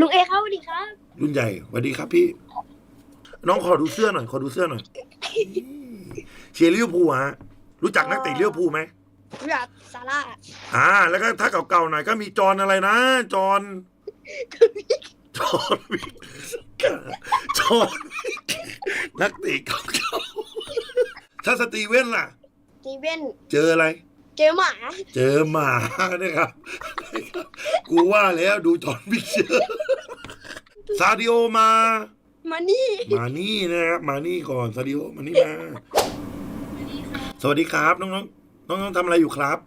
ลุงเอครับสวัสดีครับ รุ่นใหญ่สวัสดีครับพี่ น้องขอดูเสื้อหน่อย ขอดูเสื้อหน่อยเชียร์ลิเวอร์พูลฮะรู้จักนักเตะลิเวอร์พูลไหมอยากซาร่าอ่า แล้วก็ถ้าเก่าๆหน่อยก็มีจอห์นอะไรนะ จอห์นจอห์นวิกจอห์นวิกนักเตะเก่าๆถ้าสตีเวนล่ะสตีเวนเจออะไร เจอหมาเจอหมานะครับ กูว่าแล้วดูจอห์นวิกเยอะ ซาดิโอมา มานี่ มานี่นะครับ มานี่ก่อนซาดิโอมานี่มา สวัสดีครับ น้องๆ น้องๆทำอะไรอยู่ครับ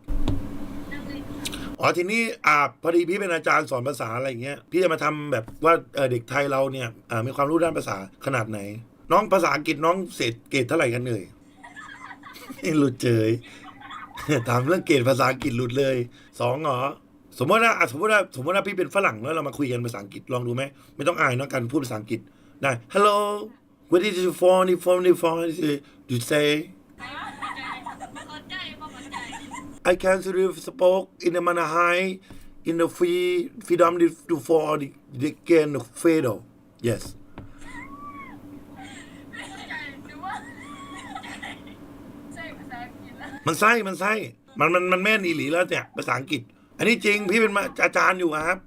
อ๋อทีนี้อ่าพอดีพี่เป็นอาจารย์สอนภาษาอะไรอย่างเงี้ย พี่จะมาทำแบบว่าเอ่อเด็กไทยเราเนี่ยอ่ามีความรู้ด้านภาษาขนาดไหน น้องภาษาอังกฤษน้องเศษเกรดเท่าไหร่กันเอ่ยหลุดเจยถามเรื่องเกรดภาษาอังกฤษหลุดเลยสองเหรอ สมมติว่าอะสมมติว่าสมมติว่าพี่เป็นฝรั่งแล้วเรามาคุยกันภาษาอังกฤษลองดูไหมไม่ต้องอายเนอะการพูดภาษาอังกฤษได้ Hello what is your phone your phone your phone you say I can see you spoke in the Manahai in the free freedom to for the the gain of fatal yes มันไส้มันไส้มันมันมันแม่นอีหลีแล้วเนี่ยภาษาอังกฤษ อันนี้จริงพี่เป็นมาอาจารย์อยู่อะครับ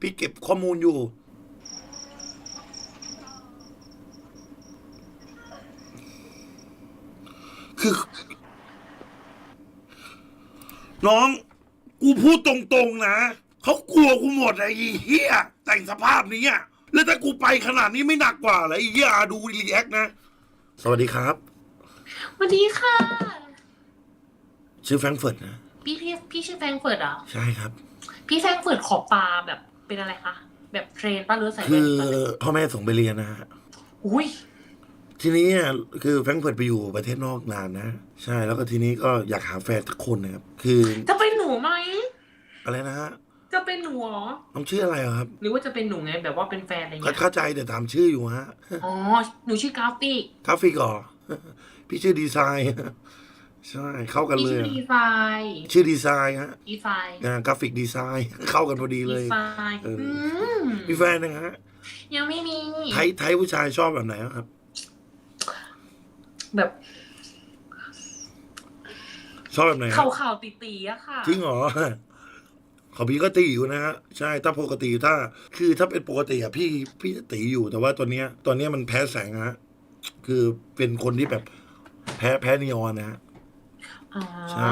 พี่เก็บข้อมูลอยู่ คือ น้องกูพูดตรงๆนะเขากลัวกูหมดไอ้เหี้ยแต่งสภาพนี้อะแล้วถ้ากูไปขนาดนี้ไม่หนักกว่าเหรอไอ้เหี้ยอะดูรีแอคนะ สวัสดีครับสวัสดีค่ะ ชื่อแฟรงก์เฟิร์ตนะ พี่พี่พี่ชื่อแฟรงก์เฟิร์ตเหรอใช่ครับ พี่แฟรงก์เฟิร์ตขอปลาแบบเป็นอะไรคะแบบเทรนป้าหรือใส่คืแว่นอปะพ่อแม่ส่งไปเรียนนะฮะ อุ้ยทีนี้อะคือแฟรงก์เฟิร์ตไปอยู่ประเทศนอกนานนะ ใช่แล้วก็ทีนี้ก็อยากหาแฟนสักคนนะครับ คือจะเป็นหนูไหมอะไรนะฮะจะเป็นหนูเหรอน้องชื่ออะไรเหรอครับหรือว่าจะเป็นหนูไงแบบว่าเป็นแฟนอะไรก็เงี้ยเข้าใจแต่ถามชื่ออยู่ฮะ อ๋อหนูชื่อกราฟิกกราฟิกเหรอ พี่ชื่อดีไซน์ ใช่เข้ากันพี่เลยชื่ออะดีไซน์ชื่อดีไซน์ฮะดีไซน์อ่ากราฟิกดีไซน์เข้ากันพอดีเลดีย ไซน์เอออือื มมีแฟนนะฮะยังไม่มีไทยไทยผู้ชายชอบแบบไหนอะครับ แบบชอบแบบไหนฮะ ข่าวข่าวๆตีๆอะค่ะ จริงเหรอ ขอพี่ก็ตีอยู่นะฮะ ใช่ ถ้าปกติถ้า คือถ้าเป็นปกติอะพี่พี่จะตีอยู่แต่ว่าตอนเนี้ย ตอนเนี้ยมันแพ้แสงฮะ คือเป็นคนที่แบบแพ้แพ้นีออนนะฮะ อ๋อใช่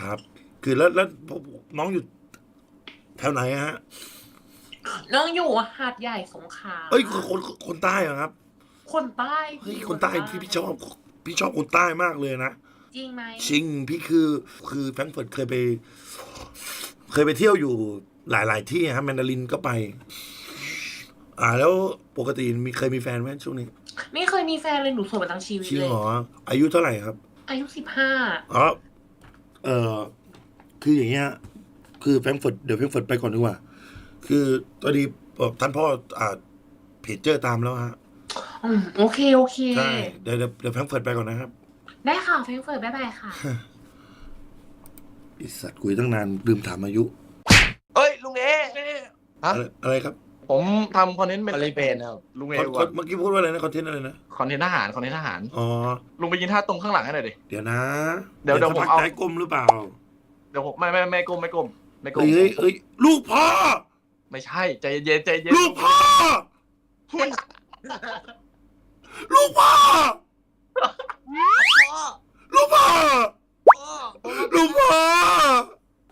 ครับ คือแล้วแล้วน้องอยู่แถวไหนฮะ น้องอยู่หาดใหญ่สงขลาเอ้ยคนคนคนใต้เหรอครับ คนใต้เฮ้ยคนใต้พี่พี่ชอบพี่ชอบคนใต้มากเลยนะจริงไหมชิงพี่คือคือแฟรงก์เฟิร์ตเคยไป เคยไปเที่ยวอยู่หลาย ๆ ที่ฮะแมนดารินก็ไป อ่าแล้วปกติมีเคยมีแฟนไหมช่วงนี้ ไม่เคยมีแฟนเลยหนูโสดมาตั้งชีวิตชิงเลย เหรออายุเท่าไหร่ครับ อายุสิบห้าอ๋อ เออคืออย่างเงี้ย คือแฟรงก์เฟิร์ตเดี๋ยวแฟรงก์เฟิร์ตไปก่อนดีกว่า คือตอนนี้บอกท่านพ่ออ่าเพจเจอร์ตามแล้วฮะอืมโอเค โอเค ใช่ เดี๋ยวเดี๋ยวเดี๋ยวแฟรงก์เฟิร์ตไปก่อนนะครับ ได้ค่ะแฟรงก์เฟิร์ตบ๊ายบายค่ะ ไอสัตว์คุยตั้งนานลืมถามอายุ เอ้ยลุงเอ ฮะ อะไรอะไรครับ ผมทำคอนเทนต์เป็นคอลลีเพนครับลุงเอคอนคอว่ะนเมื่อกี้พูดว่าอะไรนะคอนเทนต์อะไรนะคอนเทนต์ทหารคอนเทนต์ทหารอ๋อลุงไปยืนท่าตรงข้างหลังให้หน่อยดิเดี๋ยวนะเดี๋ยวเดี๋ยวสักพักผมเอาใจก้มหรือเปล่าเดี๋ยวผมไม่ไม่ไม่ก้มไม่ก้มไม่ก้มเฮ้ยเฮ้ยเฮ้ยลูกพ่อไม่ใช่ใจเย็นใจเย็นลูกพ่อลูกพ่อลูกพ่อลูกพ่อ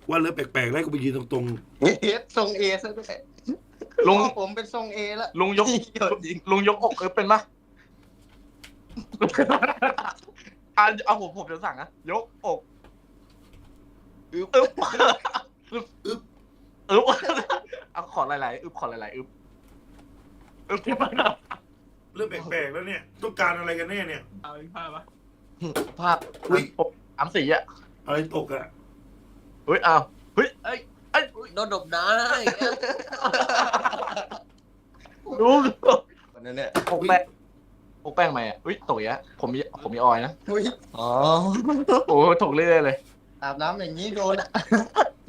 ว่าเรื่องแปลกๆแล้วกูไปยืนตรงเอสทรงเอซะด้วย ลุงพ่อผมเป็นทรงเอแล้วลุงยกเดี๋ยวจริงลุงยกอกเออเป็นปะอะเอาผมผมจะสั่งนะยกอกอึ๊บอึ๊บอึ๊บอึ๊บอึ๊บเอาขอหลายๆอึ๊บขอหลายๆอึ๊บอึ๊บที่บ้านเราๆเรื่องแปลกๆแล้วเนี่ย ต้องการอะไรกันแน่เนี่ยเอาอีกภาพปะภาพอุ๊ยสามสีอะอะไรตกอะเฮ้ยอ้าวเฮ้ยเอ้ยเอ้ย โดนดบน้าดูวันนั้นเนี่ยปกแป้งปกแป้งไหมอะอุ้ยตุ๋ยอะผมมีผมมีออยนะอุ๊ยอ๋อโอ้ถกเรื่อยๆเลยอาบน้ำอย่างนี้โดนอะ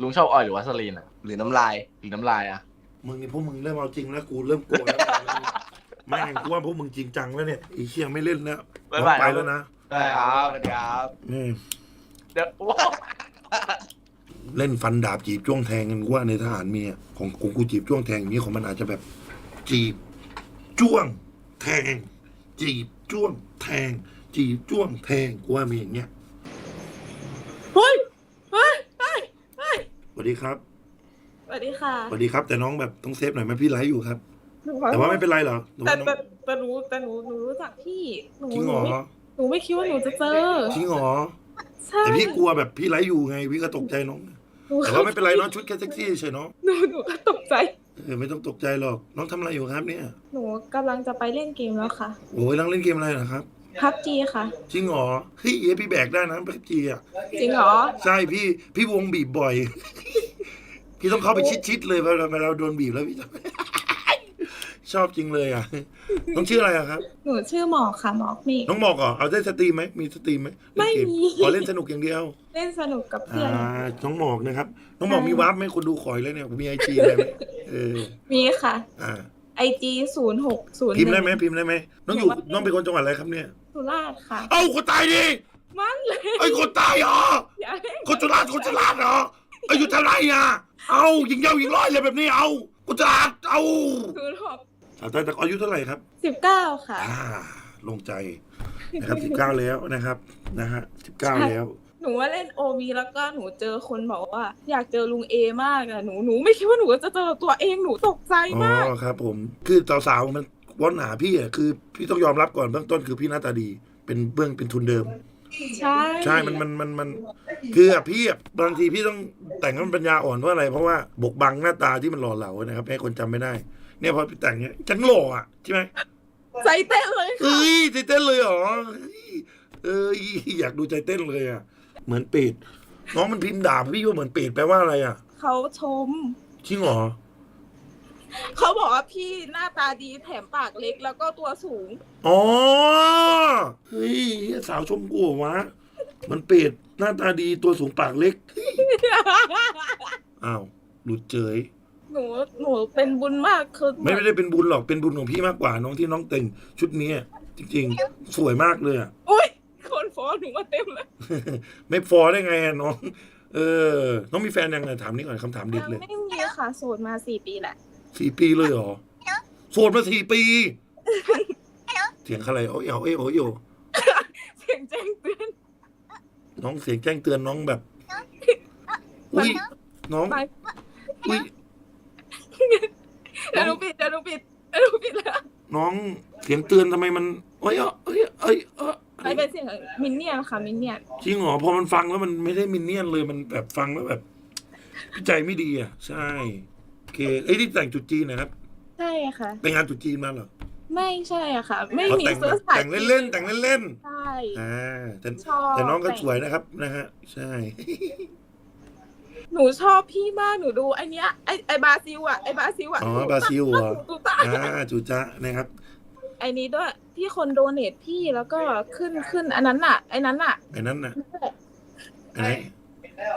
ลุงชอบออยหรือวัสลีนอะหรือน้ำลายหรือน้ำลายอะมึงนี่พวกมึงเริ่มเอาจริงแล้วกูเริ่มกลัวแล้วแม่งกูว่าพวกมึงจริงจังแล้วเนี่ยไอีเชี่ยไม่เล่นแล้วบ๊ายบายไปแล้วนะได้ครับสวัสดีครับ อืม เดี๋ยวโอ้ เล่นฟันดาบจีบจ้วงแทงกันกูว่าในทหารมีอะของของกูจีบจ้วงแทงอย่างนี้ของมันอาจจะแบบ จีบจ้วง แทง จีบจ้วง แทง จีบจ้วงแทงกูว่ามีอย่างเงี้ยเฮ้ยเฮ้ยเฮ้ยเฮ้ยสวัสดีครับสวัสดีค่ะสวัสดีครับ แต่น้องแบบต้องเซฟหน่อยไหมพี่ไลฟ์อยู่ครับ แต่ว่าไม่เป็นไรหรอหนูแต่ว่าน้องแต่แต่หนูแต่หนูหนูรู้จักพี่หนูจริงหเหรนูอไม่หนูไม่คิดว่าหนูจะเจอจริงเหรอใช่แต่พี่กลัวแบบพี่ไลฟ์อยู่ไงพี่ก็ตกใจน้องหนู แต่ว่าไม่เป็นไรน้องชุดแค่เซ็กซี่เฉยเนาะหนูหนูก็ตกใจเออไม่ต้องตกใจหรอกน้องทำอะไรอยู่ครับเนี่ยหนูกำลังจะไปเล่นเกมแล้วค่ะโอ้ยนั่งเล่นเกมอะไรนะครับพับจีค่ะ จริงเหรอเฮ้ยเอ้พี่แบกได้นะพับจีอะจริงเหรอใช่พี่พี่วงบีบบ่อย พี่ต้องเข้าไปชิดๆเลยเวลาเวลาเราโดนบีบแล้วพี่ ชอบจริงเลยอะ น้องชื่ออะไรอะครับ หนูชื่อหมอกค่ะหมอกเมฆน้องบอกเหรอเอาได้สตรีมไหมมีสตรีมไหมเล่นเกไม่มีขอเล่นสนุกอย่างเดียว เล่นสนุกกับอ่าเพื่อนน้องหมอกนะครับ น้องหมอกมีวาร์ปไหมคนดูขอยเลยเนี่ยมีไอจีอะไรไหมเออมีค่ะอ่า ไอจีศูนย์หกศูนย์พิมพ์ได้ไหมพิมพ์ได้ไหมน้องอยู่น้องเป็นคนจังหวัดอะไรครับเนี่ย สุราษฎร์ค่ะ เอ้าคนตายดิมันเลยไอ้ยคนตายเหรออย่าให้คนจุฬาคนจุฬาเหรออายุเท่าไหรอะ เอายิงเย้ายิงร้อยเลยแบบนี้เอาคนจุฬาเอาศูนย์หก สาวใต้แต่อายุเท่าไหร่ครับ สิบเก้าค่ะ อ่าลงใจนะครับสิบเก้าแล้วนะครับนะฮะสิบเก้าแล้ว หนูว่าเล่นโอวีแล้วก็หนูเจอคนบอกว่า อยากเจอลุงเอมากอะหนูหนูไม่คิดว่าหนูจะเจอตัวเองหนูตกใจอ๋มากอครับผมคือสาวๆมันวอนหาพี่อะคือพี่ต้องยอมรับก่อนเบื้องต้นคือพี่หน้าตาดี เป็นเบื้องเป็นทุนเดิม ใช่ใช่มันมันมันมันคืออะพี่อะบางทีพี่ต้องแต่งให้มันปัญญาอ่อนเพราะอะไร เพราะว่าบกบังหน้าตาที่มันหล่อเหลานะครับให้คนจำไม่ได้ เนี่ยพอพี่แต่งเนี้ยจังหล่ออะใช่ไหมใจเต้นเลยค่ะเอ้ยใจเต้นเลยเหรอเฮ้ยเอ้ยอยากดูใจเต้นเลยอะ เหมือนเป็ดน้องมันพิมพ์ด่าพี่ว่าเหมือนเป็ดแปลว่าอะไรอะเขาชมจริงเหรอเขาบอกว่าพี่หน้าตาดีแถมปากเล็กแล้วก็ตัวสูง อ๋อ เฮ้ยสาวชมกูเหรอวะ มันเป็ดหน้าตาดีตัวสูงปากเล็ก อ้าว หลุดเจย หนูหนูเป็นบุญมากคือไม่ไม่ได้เป็นบุญหรอกเป็นบุญของพี่มากกว่าน้องที่น้องแต่งชุดนี้อะจริง ๆ สวยมากเลยอะอุ้ยคนฟ้องหนูมาเต็มเลยไม่ฟอได้ไงอะน้อง เออ น้องมีแฟนยังไงถามนี่ก่อนคำถามเด็ดยังเลยไม่มีค่ะโสดมาสี่ปีแหละ สี่ปีเลยเหรอโสดมาสี่ปีเสียงอะไรโอ้ยเอาเอ้ยโอ้ยโอ้เสียงแจ้งเตือนน้องเสียงแจ้งเตือนน้องแบบ อุ้ยน้อง ไปอุ้ย เดี๋ยวหนูปิดเดี๋ยวหนูปิดเดี๋ยวหนูปิดแล้วน้องเสียงเตือนทำไมมันเอ้ยเอ้ยเอ้ยเอ้ยไม่เป็นเสียงมินเนี่ยนค่ะมินเนี่ยนจริงเหรอพอมันฟังแล้วมันไม่ได้มินเนี่ยนเลยมันแบบฟังแล้วแบบ ใจไม่ดีอะ ใช่โอเคไอ้ยที่แต่งจุดจีนนะครับใช่ค่ะ ไปงานจุดจีนมาเหรอไม่ใช่อะค่ะ ไม่เขามีแต่งเสื้อสายแต่งเล่นๆแต่งเล่นใช่ๆอ่าแต่ชอบแต่น้องก็สวยนะครับนะฮะใช่ หนูชอบพี่มากหนูดูไอเนี้ยไอไอบราซิลอะไอบราซิลอะอ๋อบราซิลเหรอตูตาอ่าจูจ้านะครับ ไอนี้ด้วยที่คนโดเนทพี่แล้วก็ขึ้นขึ้นอันนั้นอะไอนั้นอะไอ้นั้นน่ะไอ้ไหน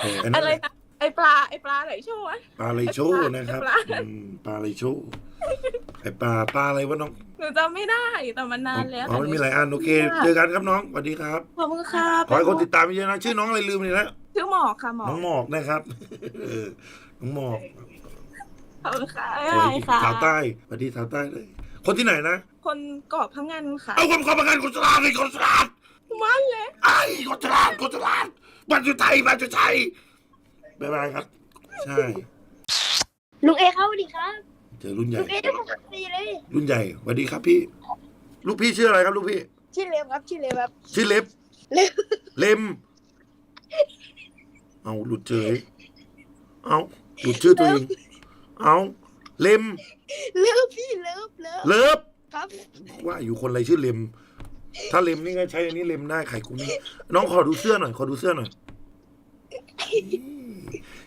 เออไอ้นั่อะนไรน่ะนะไอปลาไอปลาไหนโชว์อะปลาไหลโชนะครับปลาอืมปลาไหลโชไอ้ปลาปลาอะไรวะน้องหนูจำไม่ได้แต่มันนานแล้วอ๋อมันมีหลายแต่อันโอเค เจอกันครับน้องสวัสดีครับขอบคุณค่ะขอให้คนติดตามเยอะนะชื่อน้องอะไรลืมเลยนะ ชื่อหมอกค่ะหมอน้องหมอกนะครับเออน้องหมอกขอบคุณค่ะสวัสได้ดีค่ะ สาวใต้สวัสดีสาวใต้เลย คนที่ไหนนะคนเกาะพังงานค่ะเอาคนขอประกันคนสลาดเลยคนสลาดมันเลยไอ้คนสลาดคนสลาดบ้านจุไทยบ้านจุไทยบ๊ายบายครับ ใช่ลุงเอครับสวัสดีครับเจอรุ่นใหญ่ ลุงเอได้ปกติเลยรุ่นใหญ่สวัสดีครับพี่ ลูกพี่ชื่ออะไรครับลูกพี่ ชื่อเลมครับชื่อเลมครับชื่อเล็บ เล็บเล็ม เอาหลุดเฉยเอาหลุดชื่อตัวเอง เอาเล็มเลิฟพี่เลิฟเลิฟเลิฟครับว่าอยู่คนอะไรชื่อเล็มถ้าเล็มนี่ก็ใช้อันนี้เล็มได้ไข่คุ้มนี่น้องขอดูเสื้อหน่อยขอดูเสื้อหน่อย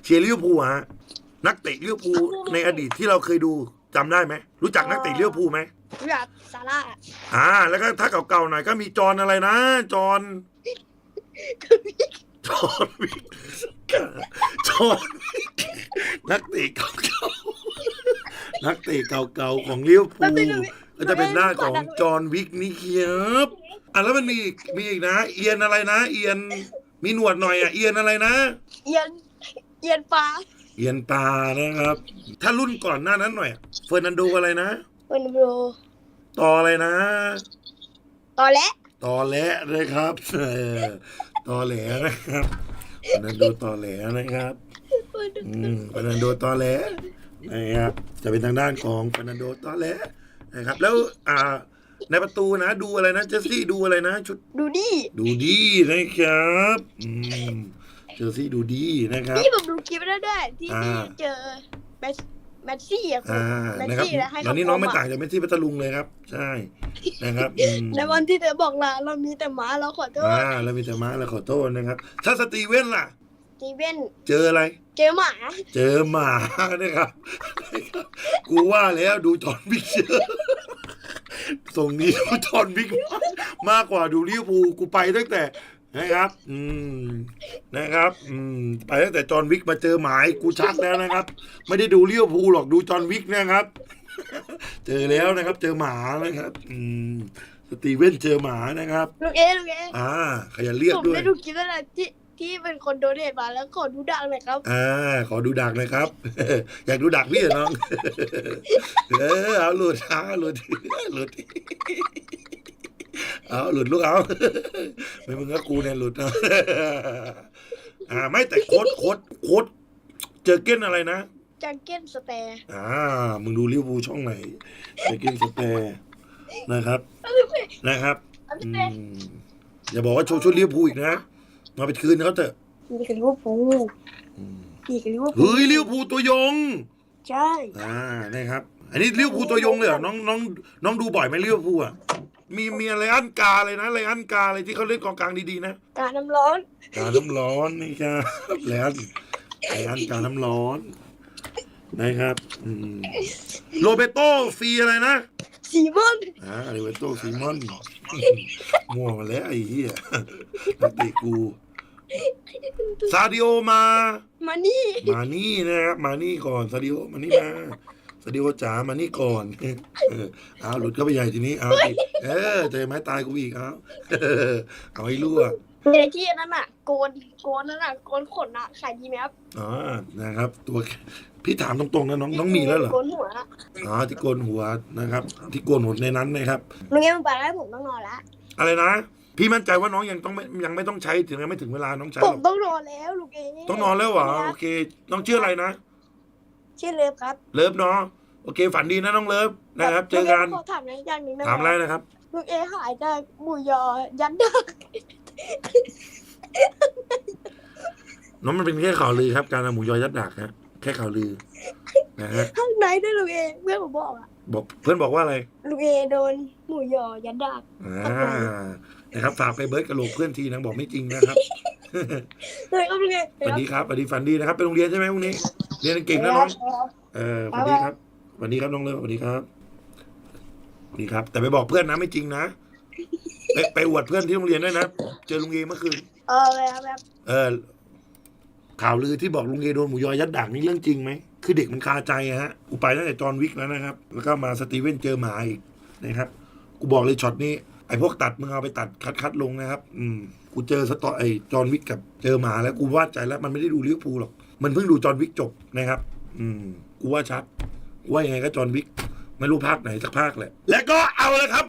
เชียร์ลิเวอร์พูลฮะนักเตะลิเวอร์พูลในอดีตที่เราเคยดูจำได้ไหมรู้จักนักเตะลิเวอร์พูลไหมพี่อัดซาร่าอ่า แล้วก็ถ้าเก่าๆหน่อยก็มีจอห์นอะไรนะ จอห์น จอห์นวิกจอห์นวิกนักเตะเก่าๆนักเตะเก่าๆของลิเวอร์พูลก็จะเป็นหน้าของจอห์นวิกนี่ครับอะแล้วมันมีอีกมีอีกนะ เอียนอะไรนะ เอียนมีหนวดหน่อยอะเอียนอะไรนะ เอียนเอียนปลาเอียนปลานะครับ ถ้ารุ่นก่อนหน้านั้นหน่อยเฟอร์นันโดอะไรนะเป็นโบรต่ออะไรนะตอและต่อแหละนะครับเออ ต่อแหลนะครับเฟอร์นันโดต่อแหลนะครับอืมเฟอร์นันโดตอแหลนะครับจะเป็นทางด้านของเฟอร์นันโดตอแหลนะครับ แล้วอ่าในประตูนะ ดูอะไรนะเจสซี่ดูอะไรนะชุดดูดิดูดีนะครับอืมเจสซี่ดูดีนะครับ นี่ผมดูคลิปแล้วด้วยที่อ่าที่เจอแมสแมสซี่อะคุณอ่าแมสนะครับซี่แล้วให้ตเขาอนนี้น้องไม่เข้าต่างจากเมสซี่พัทลุงเลยครับ ใช่นะครับอืม ในวันที่เธอบอกลาเรามีแต่หมาเราขอโทษอ่าแล้วมีแต่มาแล้วขอโทษนะครับ ถ้าสตีเว่นล่ะสตีเวนเจออะไร เจอหมา เจอหมานะครับ กูว่าแล้วดูจอห์นวิกเยอะส่งนี้ดูจอห์นวิกมากกว่าดูลิเวอร์พูลกูไปตั้งแต่นะครับ อืม นะครับอืมไปตั้งแต่จอห์นวิกมาเจอหมายกูชักแล้วนะครับ ไม่ได้ดูลิเวอร์พูลหรอกดูจอห์นวิกนะครับ เจอแล้วนะครับ เจอหมานะครับ อืมสตีเว่นเจอหมานะครับลูกเอลูกเออ่าขยันเรียกผมด้วย ได้ดูคลิปแล้วนะที่ที่เป็นคนโดเนทมาแล้วขอดูดังหน่อยครับ อ่า ขอดูดักหนะครับ อยากดูดักพี่เหรอน้อง เออเอาหลุดเอาหลุดหลุด เอาหลุดลูกเอาไม่มึงก็กูเนี่ยหลุดนะอ่า ไม่แต่โค้ดโค้ดโค้ดเจอเก้นอะไรนะจังเก้นสเตย์อ่า มึงดูลิเวอร์พูลช่องไหนเจอเก้นสเตร์นะครับนะครับอืมอย่าบอกว่าโชว์ชุดลิเวอร์พูลอีกนะมาไปคืนเขาเถอะมีกับลิเวอร์พูลอืมมีกับลิเวอร์พูลเฮ้ยลิเวอร์พูลตัวยงใช่อ่านะครับ อันนี้ลิเวอร์พูลตัวยงเลยเหรอน้องน้องน้องดูบ่อยไหมลิเวอร์พูลอะ มีมีอะไรอันกาเลยนะอะไรอันกาเลยที่เขาเล่นกองกลางดีๆนะการน้ำร้อน กาน้ำร้อนนี่ครับแล้วไออันกาน้ำร้อน นะครับอืมโรเบโตฟีอะไรนะซีมอนอ่าโรเบโตซีมอนมั่วมาแล้วไอ้เหี้ยนักเตะกูซาดิโอมา มานี่ มานี่นะครับมานี่ก่อนซาดิโอมานี่มา ซาดิโอจ๋ามานี่ก่อนเออเอาหลุดเข้าไปใหญ่ทีนี้เอาอีกเออเจอไม้ตายกูอีกเอาเออเอาให้รั่วในที่นั้นอะ โกนโกนนั่นอะโกนขนอะขายดีไหมครับอ๋อนะครับ ตัวพี่ถามตรงๆนะน้องน้องมีแล้วเหรอโกนหัวอะอ๋อที่โกนหัวนะครับ ที่โกนหัวในนั้นนะครับลุงเอ็มไปแล้วผมต้องนอนละอะไรนะพี่มั่นใจว่าน้องยังต้องไม่ยังไม่ต้องใช้ถึงยังไม่ถึงเวลาน้องใช้ผหรมอกต้องนอนแล้วลุงเอต้องนอนแล้วเหรอโอเค น้องชื่ออะไรนะ ชื่อเลิฟครับเลิฟเนาะโอเค ฝันดีนะน้องเลิฟนะครับ เจอกันขอถามในอย่างหนึงนะถามอะไรนะครับลุงเอหายจากหมูยอยันดักน้องมันเป็นแค่ข่าวลือครับ การเอาหมูยอยัดดักฮะแค่ข่าวลือนะฮะข้างในด้วยลุงเอเพื่อนผมบอกอะบอกเพื่อนบอกว่าอะไรลุงเอโดนหมูยอยันดักอ่า นะครับฝากไปเบิร์ดกระโหลกเพื่อนทีนางบอกไม่จริงนะครับเลยครับลุงเอสวัสดีครับสวัสดีฝันดีนะครับไปโรงเรียนใช่ไหมพรุ่งนี้ เรียนเก่งนะน้องเออสวัสดีครับสวัสดีครับน้องเลิฟสวัสดีครับสวัสดีครับ แต่ไปบอกเพื่อนนะไม่จริงนะไปไปอวดเพื่อนที่โรงเรียนด้วยนะเจอลุงเอเมื่อคืนเออเลยครับแบบเออ ข่าวลือที่บอกลุงเอโดนหมูยอยัดดักนี่เรื่องจริงไหมคือเด็กมันคาใจอะฮะกูไปตั้งแต่จอห์นวิกแล้วนะครับ แล้วก็มาสตีเวนเจอหมาอีกนะครับ กูบอกเลยช็อตนี้ ไอ้พวกตัดมึงเอาไปตัดคัดคัดลงนะครับ อืม กูเจอสตอไอ้จอห์นวิกกับเจอหมาแล้วกูวาดใจแล้วมันไม่ได้ดูลิเวอร์พูลหรอก มันเพิ่งดูจอห์นวิกจบนะครับ อืม กูว่าชัดกูว่ายังไงก็จอห์นวิก ไม่รู้ภาคไหนสักภาคแหละ และก็เอาเลยครับ